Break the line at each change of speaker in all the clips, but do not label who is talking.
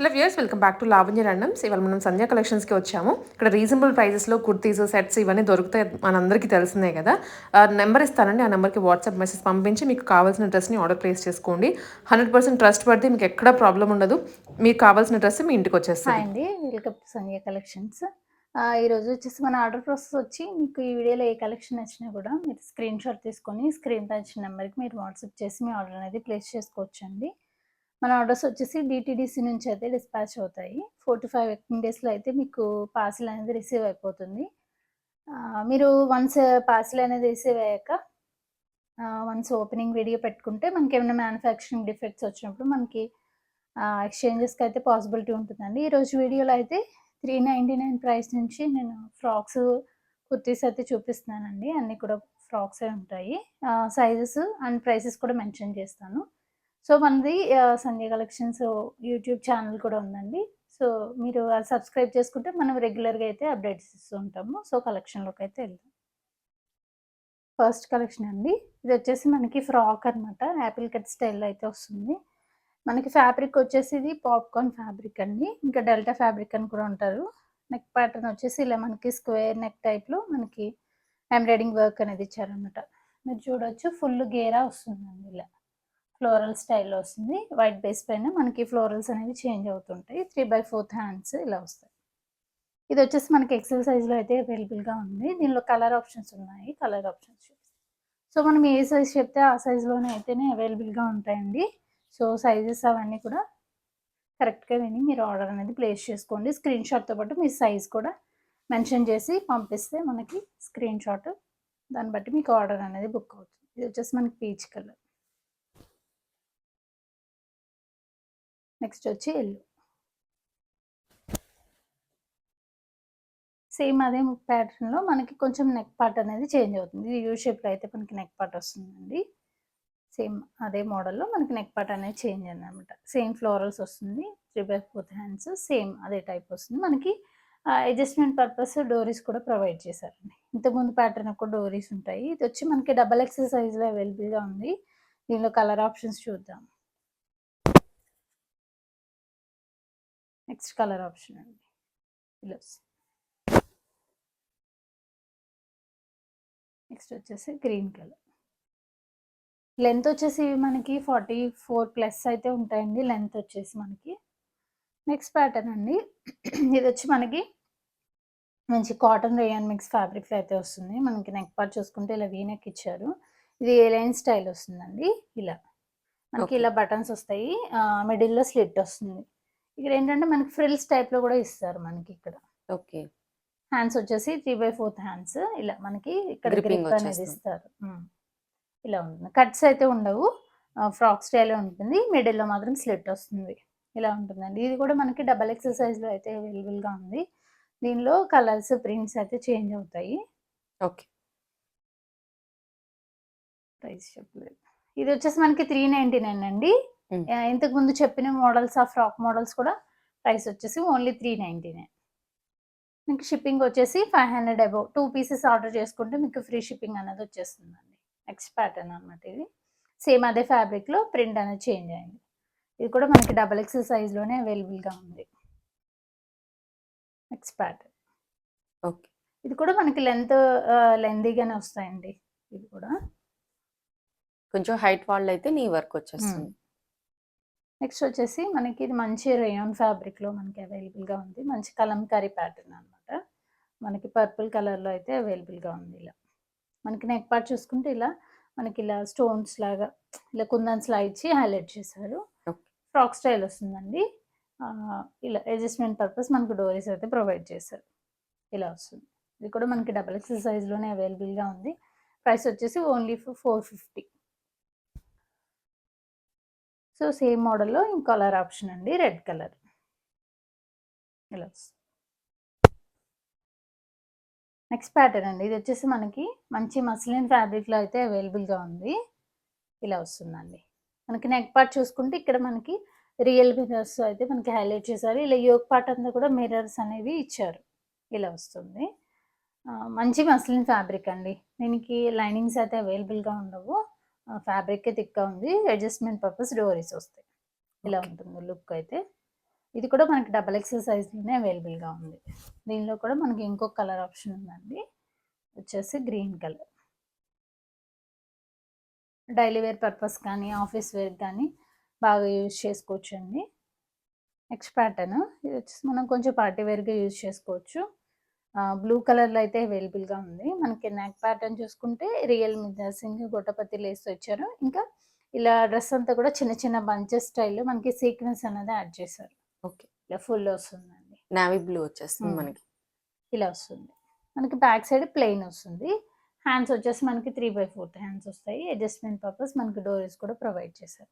Hello viewers welcome back to Lavanya randoms ఇవాళ మనం సంధ్యా కలెక్షన్స్కి వచ్చాము. ఇక్కడ రీజనబుల్ ప్రైజెస్లో కుర్తీస్ సెట్స్ ఇవన్నీ దొరుకుతాయి మనందరికీ తెలిసిందే కదా. నెంబర్ ఇస్తానండి. ఆ నెంబర్కి వాట్సాప్ మెసేజ్ పంపించి మీకు కావాల్సిన డ్రెస్ని ఆర్డర్ ప్లేస్ చేసుకోండి. హండ్రెడ్ పర్సెంట్ ట్రస్ట్ పడితే మీకు ఎక్కడ ప్రాబ్లం ఉండదు. మీకు కావాల్సిన డ్రెస్ మీ ఇంటికి
వచ్చేస్తాయండి వెల్కమ్ టు సంధ్య కలెక్షన్స్ ఈరోజు వచ్చేసి మన ఆర్డర్ ప్రాసెస్ వచ్చి మీకు ఈ వీడియోలో ఏ కలెక్షన్ నచ్చినా కూడా మీరు స్క్రీన్ షాట్ తీసుకొని స్క్రీన్ టచ్ నెంబర్కి మీరు వాట్సాప్ చేసి మీ ఆర్డర్ అనేది ప్లేస్ చేసుకోవచ్చండి. మన ఆర్డర్స్ వచ్చేసి డిటీడీసీ నుంచి అయితే డిస్పాచ్ అవుతాయి. ఫోర్ టు ఫైవ్ వర్కింగ్ డేస్లో అయితే మీకు పార్సిల్ అనేది రిసీవ్ అయిపోతుంది. మీరు వన్స్ పార్సిల్ అనేది రిసీవ్ అయ్యాక వన్స్ ఓపెనింగ్ వీడియో పెట్టుకుంటే మనకి ఏమైనా మ్యానుఫ్యాక్చరింగ్ డిఫెక్ట్స్ వచ్చినప్పుడు మనకి ఎక్స్చేంజెస్కి అయితే పాసిబిలిటీ ఉంటుందండి. ఈరోజు వీడియోలో అయితే త్రీ నైంటీ నైన్ ప్రైస్ నుంచి నేను ఫ్రాక్స్ కుర్తీస్ అయితే చూపిస్తున్నానండి. అన్నీ కూడా ఫ్రాక్సే ఉంటాయి. సైజెస్ అండ్ ప్రైసెస్ కూడా మెన్షన్ చేస్తాను. సో మనది సంధ్య కలెక్షన్స్ యూట్యూబ్ ఛానల్ కూడా ఉందండి. సో మీరు అది సబ్స్క్రైబ్ చేసుకుంటే మనం రెగ్యులర్గా అయితే అప్డేట్స్ ఇస్తూ ఉంటాము. సో కలెక్షన్లోకి అయితే వెళ్దాం. ఫస్ట్ కలెక్షన్ అండి. ఇది వచ్చేసి మనకి ఫ్రాక్ అన్నమాట. యాపిల్ కట్ స్టైల్లో అయితే వస్తుంది. మనకి ఫ్యాబ్రిక్ వచ్చేసి ఇది పాప్కార్న్ ఫ్యాబ్రిక్ అండి. ఇంకా డెల్టా ఫ్యాబ్రిక్ అని కూడా ఉంటారు. నెక్ ప్యాటర్న్ వచ్చేసి ఇలా మనకి స్క్వేర్ నెక్ టైప్లో మనకి ఎంబ్రాయిడింగ్ వర్క్ అనేది ఇచ్చారనమాట మీరు చూడొచ్చు. ఫుల్ గేరా వస్తుందండి ఇలా. ఫ్లోరల్ స్టైల్లో వస్తుంది. వైట్ బేస్ పైన మనకి ఫ్లోరల్స్ అనేవి చేంజ్ అవుతుంటాయి. త్రీ బై ఫోర్త్ హ్యాండ్స్ ఇలా వస్తాయి. ఇది వచ్చేసి మనకి ఎక్సెల్ సైజ్లో అయితే అవైలబుల్గా ఉంది. దీనిలో కలర్ ఆప్షన్స్ ఉన్నాయి. కలర్ ఆప్షన్స్ సో మనం ఏ సైజ్ చెప్తే ఆ సైజులోనే అయితేనే అవైలబుల్గా ఉంటాయండి. సో సైజెస్ అవన్నీ కూడా కరెక్ట్గా విని మీరు ఆర్డర్ అనేది ప్లేస్ చేసుకోండి. స్క్రీన్ షాట్తో పాటు మీ సైజ్ కూడా మెన్షన్ చేసి పంపిస్తే మనకి స్క్రీన్ షాట్ దాన్ని బట్టి మీకు ఆర్డర్ అనేది బుక్ అవుతుంది. ఇది వచ్చేసి మనకి పీచ్ కలర్. నెక్స్ట్ వచ్చి ఎల్లు సేమ్ అదే ప్యాటర్న్లో మనకి కొంచెం నెక్ పార్ట్ అనేది చేంజ్ అవుతుంది. యూ షేప్లో అయితే మనకి నెక్ పార్ట్ వస్తుందండి. సేమ్ అదే మోడల్లో మనకి నెక్ పార్ట్ అనేది చేంజ్ అయింది అనమాట సేమ్ ఫ్లోరల్స్ వస్తుంది three by fourth hands same అదే టైప్ వస్తుంది. మనకి అడ్జస్ట్మెంట్ పర్పస్ డోరీస్ కూడా ప్రొవైడ్ చేశారండి. ఇంతకుముందు ప్యాటర్న్ కూడా డోరీస్ ఉంటాయి. ఇది వచ్చి మనకి డబల్ ఎక్సర్సైజ్లో అవైలబుల్గా ఉంది. దీనిలో కలర్ ఆప్షన్స్ చూద్దాం. నెక్స్ట్ కలర్ ఆప్షన్ అండి. ఇలా వస్తుంది నెక్స్ట్ వచ్చేసి గ్రీన్ కలర్. లెంత్ వచ్చేసి మనకి ఫార్టీ ఫోర్ ప్లస్ అయితే ఉంటాయండి లెంత్ వచ్చేసి మనకి. నెక్స్ట్ ప్యాటర్న్ అండి. ఇది వచ్చి మనకి మంచి కాటన్ రేయన్ మిక్స్ ఫ్యాబ్రిక్స్ అయితే వస్తుంది. మనకి నెక్ పార్ట్ చూసుకుంటే ఇలా వీ నెక్ ఇచ్చారు. ఇది ఏ లైన్ స్టైల్ వస్తుందండి? ఇలా. మనకి. ఇలా బటన్స్ వస్తాయి. మిడిల్లో స్లిట్ వస్తుంది. ఇక్కడ ఏంటంటే మనకి ఫ్రిల్స్ టైప్లో కూడా ఇస్తారు మనకి ఇక్కడ
ఓకే.
హ్యాండ్స్ వచ్చేసి త్రీ బై ఫోర్త్ హ్యాండ్స్ ఇలా మనకి ఇక్కడ గ్రిప్ అనేది. ఇస్తారు. ఇలా ఉంటుంది. కట్స్ అయితే ఉండవు. ఫ్రాక్ స్టైల్ ఉంటుంది. మిడిల్లో మాత్రం స్లిట్ వస్తుంది. ఇలా ఉంటుందండి. ఇది కూడా మనకి డబల్ ఎక్సర్సైజ్లో అయితే అవైలబుల్గా ఉంది. దీనిలో కలర్స్ ప్రింట్స్ అయితే చేంజ్ అవుతాయి.
ఓకే.
ప్రైస్ చెప్పలేదు. ఇది వచ్చేసి మనకి త్రీ నైంటీ నైన్ అండి. ఇంతకు ముందు చెప్పిన మోడల్స్ ఆ ఫ్రాక్ మోడల్స్ కూడా ప్రైస్ వచ్చేసి ఓన్లీ త్రీ నైంటీ నైన్ మీకు షిప్పింగ్ వచ్చేసి five hundred above two pieces order చేసుకుంటే మీకు ఫ్రీ షిప్పింగ్ అనేది వచ్చేస్తుందండి. నెక్స్ట్ ప్యాటర్న్ అనమాట ఇది. సేమ్ అదే ఫ్యాబ్రిక్లో ప్రింట్ అనేది చేంజ్ అయింది. ఇది కూడా మనకి డబల్ ఎక్సెల్ సైజ్లోనే అవైలబుల్గా ఉంది. నెక్స్ట్ ప్యాటర్న్
ఓకే
ఇది కూడా మనకి లెంత్ లెందీగానే వస్తాయండి. ఇది కూడా.
కొంచెం హైట్ వాళ్ళు అయితే నీ వర్క్ వచ్చేస్తుంది.
నెక్స్ట్ వచ్చేసి మనకి ఇది మంచి రేయాన్ ఫ్యాబ్రిక్లో మనకి అవైలబుల్గా ఉంది. మంచి కలంకారీ ప్యాటర్న్ అనమాట మనకి పర్పుల్ కలర్లో అయితే అవైలబుల్గా ఉంది ఇలా. మనకి నెక్ పార్ట్ చూసుకుంటే ఇలా మనకి ఇలా స్టోన్స్ లాగా ఇలా కుందన్స్ లా ఇచ్చి హైలైట్ చేశారు. ఫ్రాక్ స్టైల్ వస్తుందండి. ఇలా అడ్జస్ట్మెంట్ పర్పస్ మనకు డోరీస్ అయితే ప్రొవైడ్ చేశారు. ఇలా వస్తుంది. ఇది కూడా మనకి డబల్ ఎక్స్ సైజ్లోనే అవైలబుల్గా ఉంది. ప్రైస్ వచ్చేసి only four fifty so same మోడల్లో ఇంకో కలర్ ఆప్షన్ అండి రెడ్ కలర్. ఇలా నెక్స్ట్ ప్యాటర్న్ అండి ఇది వచ్చేసి మనకి మంచి మస్లిన్ ఫ్యాబ్రిక్లో అయితే అవైలబుల్గా ఉంది. ఇలా వస్తుందండి. మనకి నెక్ పార్ట్ చూసుకుంటే ఇక్కడ మనకి రియల్ మిరర్స్ అయితే మనకి హైలైట్ చేశారు. ఇలా యోగ్ పార్ట్ అంతా కూడా మిరర్స్ అనేవి ఇచ్చారు. ఇలా వస్తుంది. మంచి మస్లిన్ ఫ్యాబ్రిక్ అండి. దీనికి లైనింగ్స్ అయితే అవైలబుల్గా ఉండవు. ఫ్యాబ్రిక్ థిక్గా ఉంది. అడ్జస్ట్మెంట్ పర్పస్ డోరీస్ వస్తాయి. ఇలా. ఉంటుంది లుక్ అయితే. ఇది కూడా మనకి డబల్ ఎక్సెల్ సైజ్లోనే అవైలబుల్గా ఉంది. దీనిలో కూడా మనకి ఇంకొక కలర్ ఆప్షన్ ఉందండి. వచ్చేసి green colour. Daily wear purpose కానీ ఆఫీస్ వేర్ కానీ బాగా యూజ్ చేసుకోవచ్చు అండి నెక్స్ట్ ప్యాటర్న్. ఇది వచ్చేసి మనం కొంచెం పార్టీ వేర్గా యూజ్ చేసుకోవచ్చు. బ్లూ కలర్లో అయితే అవైలబుల్గా ఉంది. మనకి నెక్ ప్యాటర్న్ చూసుకుంటే రియల్ మీద సింగ్ గొట్టపతి లేస్ వచ్చారు. ఇంకా ఇలా డ్రెస్ అంతా కూడా చిన్న చిన్న బంచెస్ స్టైల్లో మనకి సీక్వెన్స్ అనేది యాడ్ చేశారు.
ఓకే.
ఇలా ఫుల్ వస్తుందండి.
నావీ బ్లూ వచ్చేస్తుంది. మనకి.
ఇలా వస్తుంది. మనకి బ్యాక్ సైడ్ ప్లెయిన్ వస్తుంది. హ్యాండ్స్ వచ్చేసి మనకి త్రీ బై ఫోర్త్ హ్యాండ్స్ వస్తాయి. అడ్జస్ట్మెంట్ పర్పస్ మనకి డోరీస్ కూడా ప్రొవైడ్ చేశారు.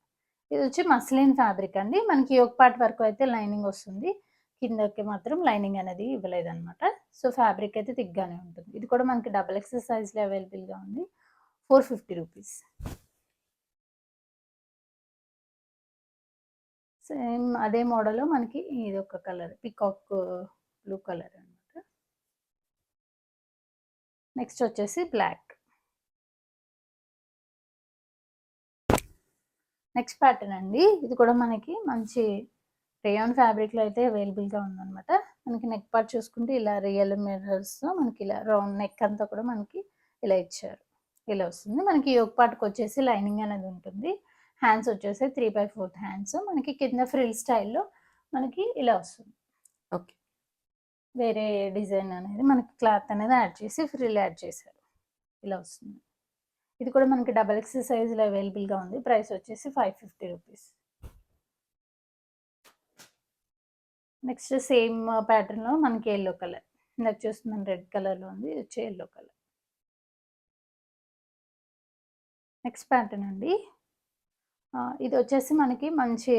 ఇది వచ్చి మస్లిన్ ఫ్యాబ్రిక్ అండి. మనకి ఒక పార్ట్ వరకు అయితే లైనింగ్ వస్తుంది. కిందకి మాత్రం లైనింగ్ అనేది ఇవ్వలేదు అనమాట సో ఫ్యాబ్రిక్ అయితే తిగ్గానే ఉంటుంది. ఇది కూడా మనకి డబల్ ఎక్సెల్ సైజ్లో అవైలబుల్గా ఉంది. Four fifty rupees. సేమ్ అదే మోడల్ మనకి ఇది ఒక కలర్ పికాక్ బ్లూ కలర్ అనమాట నెక్స్ట్ వచ్చేసి బ్లాక్. నెక్స్ట్ ప్యాటర్న్ అండి. ఇది కూడా మనకి మంచి రేయాన్ ఫ్యాబ్రిక్లో అయితే అవైలబుల్గా ఉందన్నమాట. మనకి నెక్ పార్ట్ చూసుకుంటే ఇలా రియల్ మిర్రర్స్తో మనకి ఇలా రౌండ్ నెక్ అంతా కూడా మనకి ఇలా ఇచ్చారు. ఇలా వస్తుంది. మనకి యోగ్ పార్ట్కి వచ్చేసి లైనింగ్ అనేది ఉంటుంది. హ్యాండ్స్ వచ్చేసి త్రీ బై ఫోర్త్ హ్యాండ్స్. మనకి కింద ఫ్రిల్ స్టైల్లో మనకి ఇలా వస్తుంది.
ఓకే.
వేరే డిజైన్ అనేది మనకి క్లాత్ అనేది యాడ్ చేసి ఫ్రిల్ యాడ్ చేశారు. ఇలా వస్తుంది. ఇది కూడా మనకి డబల్ ఎక్స్ సైజులో అవైలబుల్గా ఉంది. ప్రైస్ వచ్చేసి five fifty rupees. Next same ప్యాటర్న్లో మనకి ఎల్లో కలర్ ఇందాక చూస్తున్నాం రెడ్ కలర్లో ఉంది ఇది వచ్చి ఎల్లో కలర్ నెక్స్ట్ ప్యాటర్న్ అండి. ఇది వచ్చేసి మనకి మంచి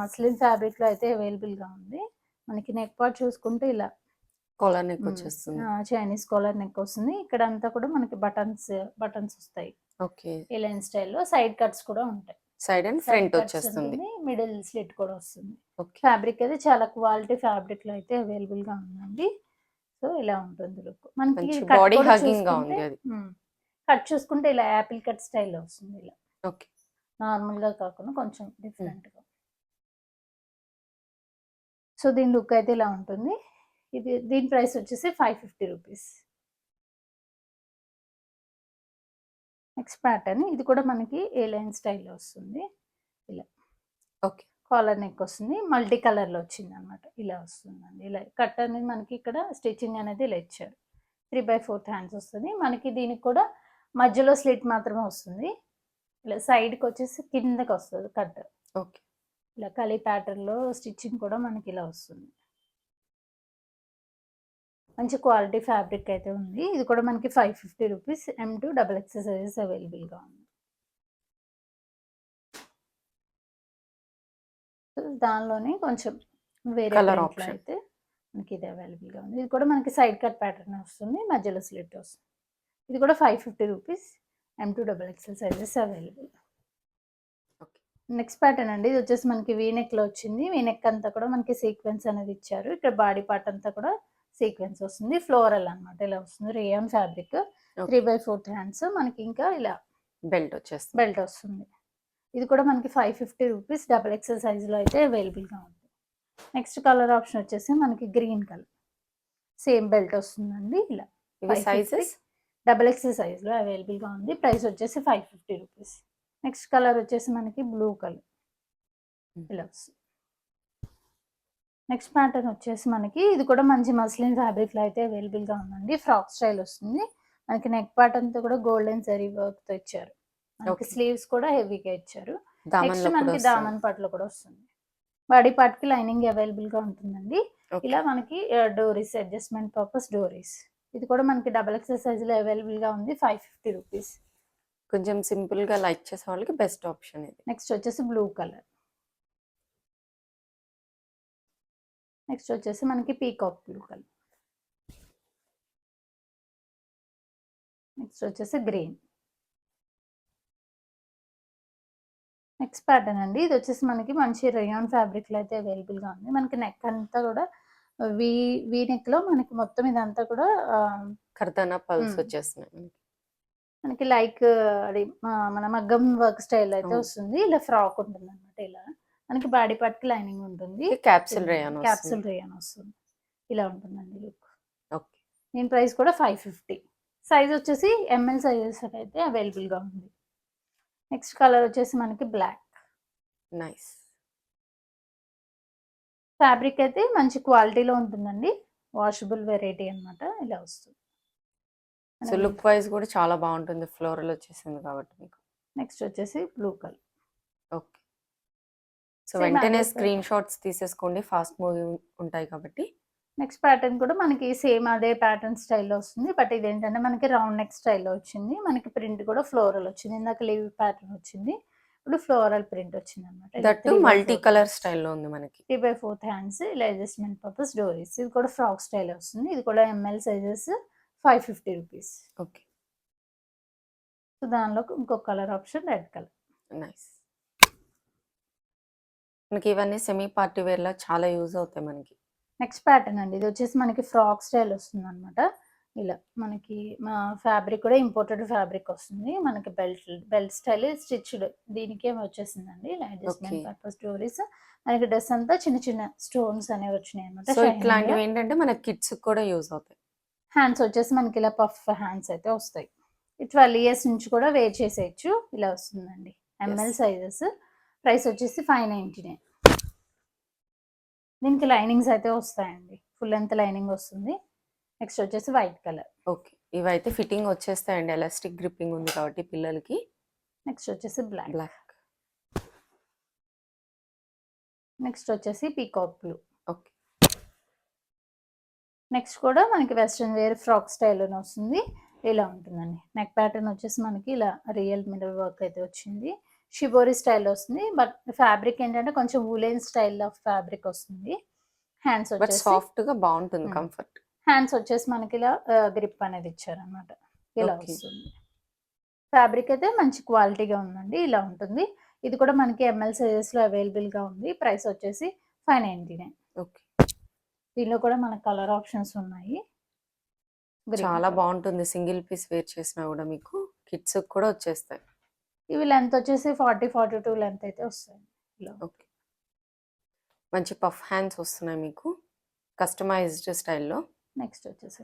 మస్లిన్ ఫ్యాబ్రిక్లో అయితే అవైలబుల్గా ఉంది. మనకి నెక్ పార్ట్ చూసుకుంటే ఇలా
కాలర్ నెక్. వచ్చేస్తుంది.
చైనీస్ కాలర్ నెక్ వస్తుంది. ఇక్కడ అంతా కూడా మనకి బటన్స్ బటన్స్ వస్తాయి.
ఓకే
లైన్ స్టైల్లో సైడ్ కట్స్ కూడా ఉంటాయి.
సైడ్ అండ్ ఫ్రంట్ వచ్చేస్తుంది.
మిడిల్ స్లిట్ కూడా వస్తుంది. ఫ్యాబ్రిక్ అయితే చాలా క్వాలిటీ ఫ్యాబ్రిక్లో అయితే అవైలబుల్గా ఉందండి. సో ఇలా ఉంటుంది లుక్ మనకి కూడా
hugging గా ఉంది అది.
కట్ చూసుకుంటే ఇలా యాపిల్ కట్ స్టైల్లో వస్తుంది ఇలా.
ఓకే.
నార్మల్గా కాకుండా కొంచెం డిఫరెంట్గా. సో దీని లుక్ అయితే ఇలా ఉంటుంది. ఇది దీని ప్రైస్ వచ్చేసి five fifty rupees next pattern ఇది కూడా మనకి ఏ లైన్ స్టైల్లో వస్తుంది.
ఓకే.
కాలర్ నెక్ వస్తుంది. మల్టీ కలర్లో వచ్చింది అనమాట ఇలా వస్తుందండి. ఇలా కట్ అనేది మనకి ఇక్కడ స్టిచ్చింగ్ అనేది ఇలా ఇచ్చారు. త్రీ బై ఫోర్త్ హ్యాండ్స్ వస్తుంది. మనకి దీనికి కూడా మధ్యలో స్లిట్ మాత్రమే వస్తుంది. ఇలా సైడ్కి వచ్చేసి కిందకి వస్తుంది కట్
ఓకే.
ఇలా కలీ ప్యాటర్న్లో స్టిచ్చింగ్ కూడా మనకి ఇలా వస్తుంది. మంచి క్వాలిటీ ఫ్యాబ్రిక్ అయితే ఉంది. ఇది కూడా మనకి five fifty rupees M to double XL sizes అవైలబుల్గా ఉంది. దానిలోనే కొంచెం వేరే లో
option.
అయితే మనకి ఇది అవైలబుల్గా ఉంది. ఇది కూడా మనకి సైడ్ కట్ ప్యాటర్న్ వస్తుంది మధ్యలో స్లిట్ వస్తుంది. ఇది కూడా five fifty rupees M to double XL sizes available. Next pattern అండి. ఇది వచ్చేసి మనకి వీనెక్లో వచ్చింది. వీనెక్ అంతా కూడా మనకి సీక్వెన్స్ అనేది ఇచ్చారు. ఇక్కడ బాడీ పార్ట్ అంతా కూడా సీక్వెన్స్ వస్తుంది. ఫ్లోరల్ అన్నమాట. ఇలా వస్తుంది. Rayon fabric. Three by fourth hands మనకి ఇంకా ఇలా
బెల్ట్ వచ్చేస్తుంది.
బెల్ట్ వస్తుంది. ఇది కూడా మనకి five fifty rupees. Double XL సైజులో అయితే అవైలబుల్గా ఉంది. నెక్స్ట్ కలర్ ఆప్షన్ వచ్చేసి మనకి గ్రీన్ కలర్. సేమ్ బెల్ట్ వస్తుందండి. ఇలా
ఇవి
550.
సైజెస్
డబల్ ఎక్సెల్ సైజ్లో అవైలబుల్గా ఉంది. ప్రైస్ వచ్చేసి five fifty rupees. Next colour వచ్చేసి మనకి బ్లూ కలర్. ఇలా వస్తుంది. నెక్స్ట్ ప్యాటర్న్ వచ్చేసి మనకి ఇది కూడా మంచి మస్లిన్ ఫ్యాబ్రిక్లో అయితే అవైలబుల్గా ఉందండి. ఫ్రాక్ స్టైల్ వస్తుంది. మనకి నెక్ పార్ట్ అంతా కూడా గోల్డెన్ జరీ వర్క్తో ఇచ్చారు. మనకి. స్లీవ్స్ కూడా హెవీగా ఇచ్చారు.
దామన్ నెక్స్ట్లో
మనకి దామన్ పార్ట్లో కూడా వస్తుంది. బాడీ పార్ట్కి లైనింగ్ అవైలబుల్గా ఉంటుందండి. ఇలా మనకి డోరీస్ అడ్జస్ట్మెంట్ పర్పస్ డోరీస్. ఇది కూడా మనకి డబల్ ఎక్సెల్ సైజులో అవైలబుల్గా ఉంది. Five fifty rupees.
కొంచెం సింపుల్గా లైక్ చేసే వాళ్ళకి బెస్ట్ ఆప్షన్ ఇది.
నెక్స్ట్ వచ్చేసి బ్లూ కలర్. నెక్స్ట్ వచ్చేసి మనకి పీకాక్ బ్లూ కలర్ నెక్స్ట్ వచ్చేసి గ్రీన్ నెక్స్ట్ ప్యాటర్న్ అండి ఇది వచ్చేసి మనకి మంచి రయాన్ ఫ్యాబ్రిక్లో అయితే అవైలబుల్గా ఉంది మనకి నెక్ అంతా కూడా వీ వీ నెక్లో మనకి మొత్తం ఇదంతా కూడా ఆ,
కర్దానా పల్స్. వచ్చేస్తున్నాయి మనకి.
లైక్ అది మన మగ్గం వర్క్ స్టైల్ అయితే. వస్తుంది ఇలా ఫ్రాక్ ఉంటుంది అనమాట ఇలా మనకి బాడీ పార్ట్కి లైనింగ్ ఉంటుంది.
క్యాప్సిల్ రేయాన్
క్యాప్సూల్ రేయన్ వస్తుంది. ఇలా ఉంటుందండి లుక్.
ఓకే.
దీని ప్రైస్ కూడా ఫైవ్ ఫిఫ్టీ. సైజ్ వచ్చేసి ఎంఎల్ సైజెస్ అయితే available గా ఉంది. నెక్స్ట్ కలర్ వచ్చేసి మనకి బ్లాక్.
నైస్.
ఫ్యాబ్రిక్ అయితే మంచి క్వాలిటీలో ఉంటుందండి. వాషబుల్ వెరైటీ అన్నమాట. ఇలా వస్తుంది.
సో లుక్ వైజ్ కూడా చాలా బాగుంటుంది. ఫ్లోరల్ వచ్చేసింది కాబట్టి మీకు.
నెక్స్ట్ వచ్చేసి బ్లూ కలర్.
ఓకే. సో వెంటనే స్క్రీన్ షాట్స్ తీసేసుకోండి. ఫాస్ట్ మూవింగ్ ఉంటాయి కాబట్టి.
నెక్స్ట్ ప్యాటర్న్ కూడా మనకి సేమ్ అదే ప్యాటర్న్ స్టైల్లో వస్తుంది. బట్ ఇదేంటంటే మనకి రౌండ్ నెక్ స్టైల్లో వచ్చింది. మనకి ప్రింట్ కూడా ఫ్లోరల్ వచ్చింది. ఇందాక లీవ్ ప్యాటర్న్ వచ్చింది. ఇప్పుడు ఫ్లోరల్ ప్రింట్ వచ్చింది అనమాట
దట్టు మల్టీ కలర్ స్టైల్లో ఉంది మనకి.
త్రీ బై ఫోర్త్ హ్యాండ్స్ ఇలా అడ్జస్ట్మెంట్ పర్పస్ డోరీస్ ఇది కూడా ఫ్రాక్ స్టైల్ వస్తుంది. ఇది కూడా M L sizes five fifty rupees
okay.
So దానిలో ఇంకొక colour option red colour.
Nice. మనకి ఇవన్నీ సెమీ పార్టీ వేర్ లా చాలా యూజ్ అవుతాయి మనకి.
నెక్స్ట్ ప్యాటర్న్ అండి. ఇది వచ్చేసి మనకి ఫ్రాక్ స్టైల్ వస్తుంది అనమాట ఇలా మనకి మా ఫ్యాబ్రిక్ కూడా ఇంపోర్టెడ్ ఫ్యాబ్రిక్ వస్తుంది. మనకి బెల్ట్ బెల్ట్ స్టైల్ స్టిచ్డ్ దీనికే వచ్చేసిందండి. అడ్జస్ట్మెంట్. పర్పస్ స్టోరీస్ మనకి డ్రెస్ అంతా చిన్న చిన్న స్టోన్స్ అనేవి వచ్చినాయి అనమాట
సో ఇట్లాంటివి ఏంటంటే మన కిడ్స్ కూడా యూజ్ అవుతాయి.
హ్యాండ్స్ వచ్చేసి మనకి ఇలా పఫ్ హ్యాండ్స్ అయితే వస్తాయి. ట్వెల్వ్ ఇయర్స్ నుంచి కూడా వేర్ చేసేయచ్చు. ఇలా వస్తుందండి. M L. సైజెస్ ప్రైస్ వచ్చేసి ఫైవ్ నైంటీ నైన్. దీనికి లైనింగ్స్ అయితే వస్తాయండి. ఫుల్ లెంత్ లైనింగ్ వస్తుంది. నెక్స్ట్ వచ్చేసి వైట్ కలర్.
ఓకే. ఇవైతే ఫిట్టింగ్ వచ్చేస్తాయండి. ఎలాస్టిక్ గ్రిప్పింగ్ ఉంది కాబట్టి పిల్లలకి.
నెక్స్ట్ వచ్చేసి బ్లాక్.
బ్లాక్.
నెక్స్ట్ వచ్చేసి పీకాక్ బ్లూ.
ఓకే.
నెక్స్ట్ కూడా మనకి వెస్ట్రన్ వేర్ ఫ్రాక్ స్టైల్లోనే వస్తుంది. ఇలా ఉంటుందండి. నెక్ ప్యాటర్న్ వచ్చేసి మనకి ఇలా రియల్ మిరర్ వర్క్ అయితే వచ్చింది. షిబోరి స్టైల్ వస్తుంది. బట్ ఫ్యాబ్రిక్ ఏంటంటే కొంచెం వూలెన్ స్టైల్ ఆఫ్ ఫ్యాబ్రిక్ వస్తుంది. హ్యాండ్స్ వచ్చేసి
సాఫ్ట్గా బాగుంటుంది
Hmm.
కంఫర్ట్
హ్యాండ్స్ వచ్చేసి మనకి ఇలా గ్రిప్ అనేది ఇచ్చారనమాట ఇలా. వస్తుంది. ఫ్యాబ్రిక్ అయితే మంచి క్వాలిటీగా ఉందండి. ఇలా ఉంటుంది. ఇది కూడా మనకి ఎంఎల్ సైజెస్లో అవైలబుల్గా ఉంది. ప్రైస్ వచ్చేసి ఫైవ్ నైంటీ నైన్
ఓకే
దీనిలో కూడా మనకు కలర్ ఆప్షన్స్ ఉన్నాయి.
చాలా. బాగుంటుంది. సింగిల్ పీస్ వేర్ చేసినా కూడా మీకు. కిడ్స్ కూడా వచ్చేస్తాయి.
ఇవి లెంత్ వచ్చేసి ఫార్టీ ఫార్టీ టూ లెంత్ అయితే వస్తాయి ఇలా.
ఓకే మంచి పఫ్ హ్యాండ్స్ వస్తున్నాయి మీకు కస్టమైజ్డ్ స్టైల్లో
నెక్స్ట్ వచ్చేసి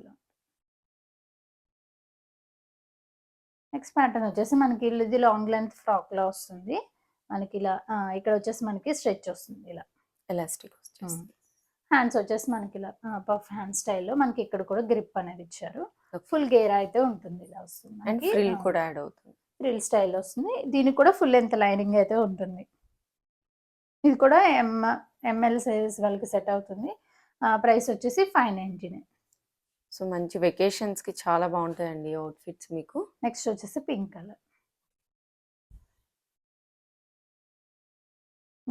నెక్స్ట్ ప్యాటర్న్ వచ్చేసి మనకి ఇది లాంగ్ లెంత్ ఫ్రాక్ లా వస్తుంది. మనకి ఇలా ఇక్కడ వచ్చేసి మనకి స్ట్రెచ్ వస్తుంది ఇలా.
ఎలాస్టిక్ వచ్చేస్తుంది.
హ్యాండ్స్ వచ్చేసి మనకి ఇలా పఫ్ హ్యాండ్ స్టైల్లో మనకి ఇక్కడ కూడా గ్రిప్ అనేది ఇచ్చారు. ఫుల్ గేర్ అయితే ఉంటుంది ఇలా వస్తుంది
కూడా యాడ్ అవుతుంది.
ఫ్రిల్ స్టైల్ వస్తుంది. దీనికి కూడా ఫుల్ లెంత్ లైనింగ్ అయితే ఉంటుంది. ఇది కూడా ఎం ఎంఎల్ సైజెస్ వాళ్ళకి సెట్ అవుతుంది. ప్రైస్ వచ్చేసి ఫైవ్ నైంటీ నైన్
సో మంచి వెకేషన్స్కి చాలా బాగుంటాయండి అవుట్ఫిట్స్ మీకు.
నెక్స్ట్ వచ్చేసి పింక్ కలర్.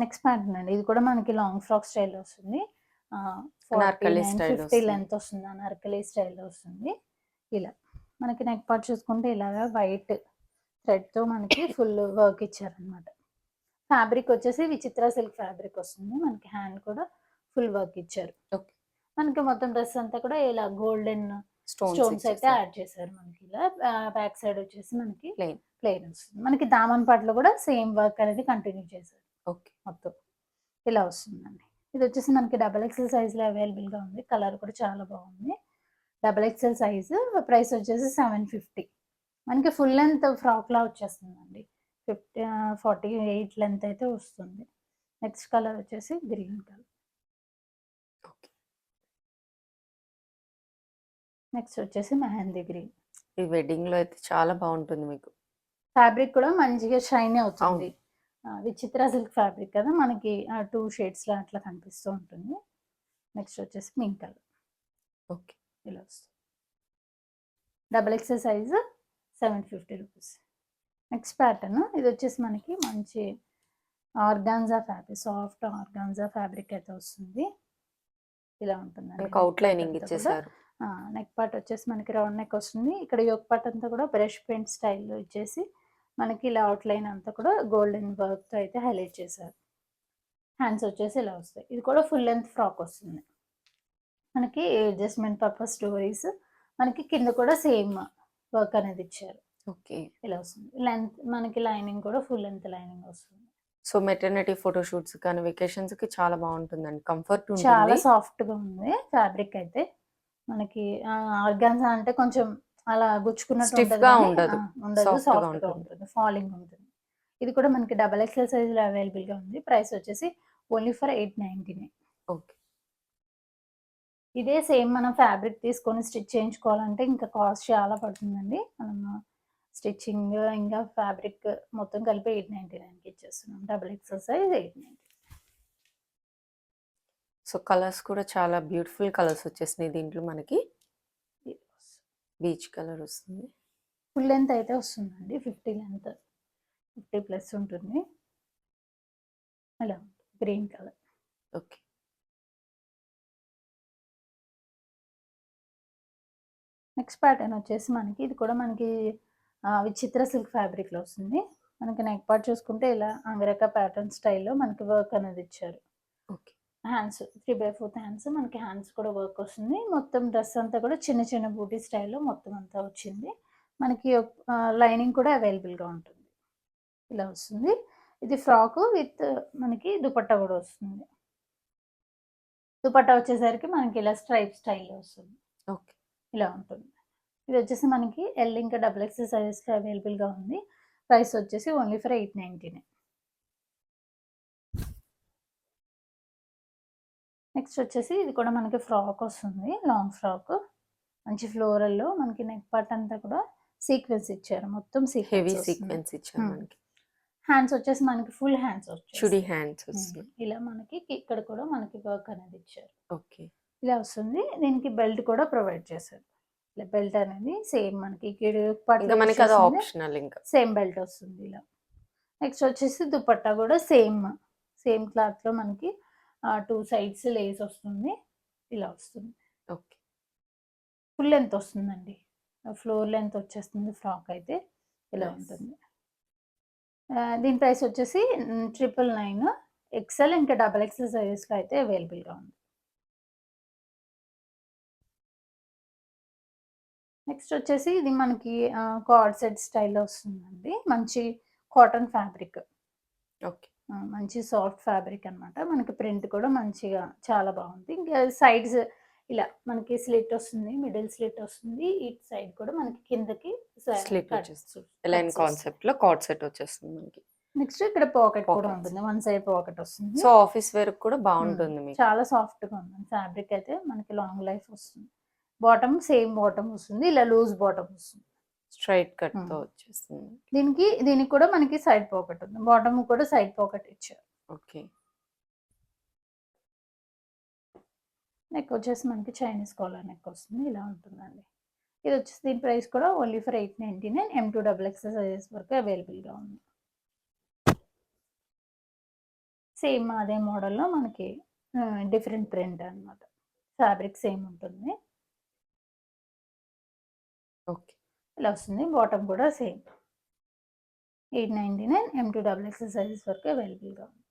నెక్స్ట్ ప్యాటర్న్ అండి. ఇది కూడా మనకి లాంగ్ ఫ్రాక్ స్టైల్ వస్తుంది. ఫిఫ్టీ. లెంత్ వస్తుంది. అనార్కలి స్టైల్ వస్తుంది. ఇలా. మనకి నెక్ పార్ట్ చూసుకుంటే ఇలాగా వైట్ తో మనకి ఫుల్ వర్క్ ఇచ్చారనమాట ఫ్యాబ్రిక్ వచ్చేసి విచిత్ర సిల్క్ ఫ్యాబ్రిక్ వస్తుంది. మనకి హ్యాండ్ కూడా ఫుల్ వర్క్ ఇచ్చారు.
Okay.
మనకి మొత్తం డ్రెస్ అంతా కూడా ఇలా గోల్డెన్ స్టోన్స్ అయితే యాడ్ చేశారు మనకి ఇలా. బ్యాక్ సైడ్ వచ్చేసి మనకి
Plain.
ప్లెయిన్ వస్తుంది. మనకి దామన్ పాటలో కూడా సేమ్ వర్క్ అనేది కంటిన్యూ చేశారు.
ఓకే.
మొత్తం ఇలా వస్తుందండి. ఇది వచ్చేసి మనకి డబల్ ఎక్సెల్ సైజ్లో అవైలబుల్గా ఉంది. కలర్ కూడా చాలా బాగుంది. డబల్ ఎక్సెల్ సైజు ప్రైస్ వచ్చేసి సెవెన్ ఫిఫ్టీ. మనకి ఫుల్ లెంత్ ఫ్రాక్లా వచ్చేస్తుందండి. ఫిఫ్టీ ఫార్టీ ఎయిట్ లెంత్ అయితే వస్తుంది. నెక్స్ట్ కలర్ వచ్చేసి గ్రీన్ కలర్
ఓకే
నెక్స్ట్ వచ్చేసి మెహందీ గ్రీన్
ఈ వెడ్డింగ్లో అయితే చాలా బాగుంటుంది మీకు.
ఫ్యాబ్రిక్ కూడా మంచిగా షైనీ అవుతుంది. విచిత్ర సిల్క్ ఫ్యాబ్రిక్ కదా మనకి టూ షేడ్స్ లా అట్లా కనిపిస్తూ ఉంటుంది. నెక్స్ట్ వచ్చేసి పింక్ కలర్
ఓకే
ఇలా వస్తుంది. Double XL size seven fifty rupees. Next pattern ఇది వచ్చేసి మనకి మంచి organza fabric soft organza fabric అయితే వస్తుంది. ఇలా ఉంటుంది
అవుట్ లైనింగ్ ఇచ్చేసారు.
నెక్ పార్ట్ వచ్చేసి మనకి రౌండ్ నెక్ వస్తుంది. ఇక్కడ యోక్ పార్ట్ అంతా కూడా బ్రష్ పెయింట్ స్టైల్లో ఇచ్చేసి మనకి ఇలా అవుట్ లైన్ అంతా కూడా గోల్డెన్ వర్క్తో అయితే హైలైట్ చేశారు. హ్యాండ్స్ వచ్చేసి ఇలా వస్తాయి. ఇది కూడా ఫుల్ లెంత్ ఫ్రాక్ వస్తుంది. మనకి అడ్జస్ట్మెంట్ పర్పస్ స్టోరీస్ మనకి కింద కూడా సేమ్ వర్క్ అనేది ఇచ్చారు.
ఓకే.
ఇలా వస్తుంది. లెంత్ మనకి లైనింగ్ కూడా ఫుల్ లెంత్ లైనింగ్ వస్తుంది.
సో మెటర్నిటీ ఫోటోషూట్స్ కానీ వెకేషన్స్కి చాలా బాగుంటుందండి. కంఫర్ట్
చాలా సాఫ్ట్గా ఉంది ఫ్యాబ్రిక్ అయితే. మనకి ఆర్గాన్సా అంటే కొంచెం అలా గుచ్చుకున్నట్టు
Stiff
ఉంటది
గా
కానీ,
ఉండదు.
సాఫ్ట్గా
ఉంటుంది.
ఫాలింగ్ ఉంటుంది. ఇది కూడా మనకి డబల్ ఎక్స్ఎల్ సైజ్లో అవైలబుల్గా ఉంది. ప్రైస్ వచ్చేసి only for eight ninety
okay.
ఇదే సేమ్ మనం ఫ్యాబ్రిక్ తీసుకొని స్టిచ్ చేయించుకోవాలంటే ఇంకా కాస్ట్ చాలా పడుతుందండి. మనం స్టిచ్చింగ్ ఇంకా ఫ్యాబ్రిక్ మొత్తం కలిపి ఎయిట్ నైన్టీ నైన్కి ఇచ్చేస్తున్నాం. Double XL size eight ninety
so colours కూడా చాలా బ్యూటిఫుల్ కలర్స్ వచ్చేసినాయి దీంట్లో మనకి. బీచ్ కలర్ వస్తుంది.
ఫుల్ లెంత్ అయితే వస్తుందండి. Fifty length. ఫిఫ్టీ ప్లస్ ఉంటుంది. అలా green colour.
Okay.
Next pattern వచ్చేసి మనకి ఇది కూడా మనకి విచిత్ర సిల్క్ ఫ్యాబ్రిక్లో వస్తుంది. మనకి నెక్ పార్ట్ చూసుకుంటే ఇలా అంగరక ప్యాటర్న్ స్టైల్లో మనకి వర్క్ అనేది ఇచ్చారు.
Okay.
Hands three by fourth hands మనకి హ్యాండ్స్ కూడా వర్క్ వస్తుంది. మొత్తం డ్రెస్ అంతా కూడా చిన్న చిన్న బూటీ స్టైల్లో మొత్తం అంతా వచ్చింది. మనకి లైనింగ్ కూడా అవైలబుల్గా ఉంటుంది. ఇలా వస్తుంది. ఇది ఫ్రాక్ విత్ మనకి దుపట్టా కూడా వస్తుంది. దుపట్టా వచ్చేసరికి మనకి ఇలా స్ట్రైప్ స్టైల్లో వస్తుంది.
ఓకే.
ఇలా ఉంటుంది. ఇది వచ్చేసి మనకి ఎల్ ఇంకా డబుల్ ఎక్స్ సైజెస్లో అవైలబుల్గా ఉంది. ప్రైస్ వచ్చేసి ఓన్లీ ఫర్ ఎయిట్ నైంటీనే నెక్స్ట్ వచ్చేసి ఇది కూడా మనకి ఫ్రాక్ వస్తుంది. లాంగ్ ఫ్రాక్ మంచి ఫ్లోరల్లో మనకి నెక్ పార్ట్ అంతా కూడా సీక్వెన్స్ ఇచ్చారు. మొత్తం
హెవీ
సీక్వెన్స్
ఇచ్చారు
Hmm.
మనకి.
హ్యాండ్స్ వచ్చేసి మనకి ఫుల్ హ్యాండ్స్
చుడి
వచ్చాయి
హ్యాండ్స్
ఇలా మనకి ఇక్కడ కూడా మనకి వర్క్ అనేది ఇచ్చారు.
ఓకే
ఇలా వస్తుంది దీనికి బెల్ట్ కూడా ప్రొవైడ్ చేశారు ఇలా బెల్ట్ అనేది సేమ్ మనకి
మనకి అది ఆప్షనల్ ఇంకా.
సేమ్ బెల్ట్ వస్తుంది ఇలా. నెక్స్ట్ వచ్చేసి దుపట్టా కూడా సేమ్ సేమ్ క్లాత్లో మనకి టూ సైడ్స్ లేస్ వస్తుంది. ఇలా వస్తుంది.
ఓకే.
ఫుల్ లెంత్ వస్తుందండి. ఫ్లోర్ లెంత్ వచ్చేస్తుంది ఫ్రాక్ అయితే. ఇలా. ఉంటుంది. దీని ప్రైస్ వచ్చేసి ట్రిపుల్ నైన్ ఎక్సెల్ ఇంకా డబల్ ఎక్సెల్ సైజెస్లో అయితే అవైలబుల్గా ఉంది. నెక్స్ట్ వచ్చేసి ఇది మనకి కార్డ్ సెట్ స్టైల్లో వస్తుందండి. మంచి కాటన్ ఫ్యాబ్రిక్
ఓకే.
మంచి సాఫ్ట్ ఫ్యాబ్రిక్ అన్నమాట. మనకి ప్రింట్ కూడా మంచిగా చాలా బాగుంది. ఇంకా సైడ్స్ ఇలా మనకి స్లిట్ వస్తుంది మిడిల్ స్లిట్ వస్తుంది. ఇటు సైడ్ కూడా మనకి కిందకి
Slit వచ్చేస్తుంది. కాన్సెప్ట్లో కార్డ్ సెట్ వచ్చేస్తుంది మనకి.
నెక్స్ట్ ఇక్కడ పాకెట్ కూడా. ఉంటుంది. వన్ సైడ్ పాకెట్ వస్తుంది.
సో ఆఫీస్ వేర్ కూడా బాగుంటుంది మీకు.
చాలా సాఫ్ట్గా ఉంది. ఫ్యాబ్రిక్ అయితే మనకి లాంగ్ లైఫ్ వస్తుంది. బాటమ్ సేమ్ బాటమ్ వస్తుంది. ఇలా లూజ్ బాటమ్ వస్తుంది.
స్ట్రైట్
కట్తో.
వచ్చేస్తుంది.
దీనికి దీనికి కూడా మనకి సైడ్ పాకెట్ ఉంది. బాటమ్ కూడా సైడ్ పాకెట్ ఇచ్చారు.
ఓకే.
నెక్ వచ్చేసి మనకి చైనీస్ కాలర్ నెక్ వస్తుంది. ఇలా ఉంటుందండి. ఇది వచ్చేసి దీని ప్రైస్ కూడా only for eight ninety nine. M to double X sizes వరకు అవైలబుల్గా ఉంది. సేమ్ అదే మోడల్లో మనకి డిఫరెంట్ ప్రింట్ అన్నమాట. ఫ్యాబ్రిక్ సేమ్ ఉంటుంది.
ఓకే.
ఇలా వస్తుంది. బాటమ్ కూడా same. Eight ninety nine M to double X sizes వరకు అవైలబుల్గా ఉంది.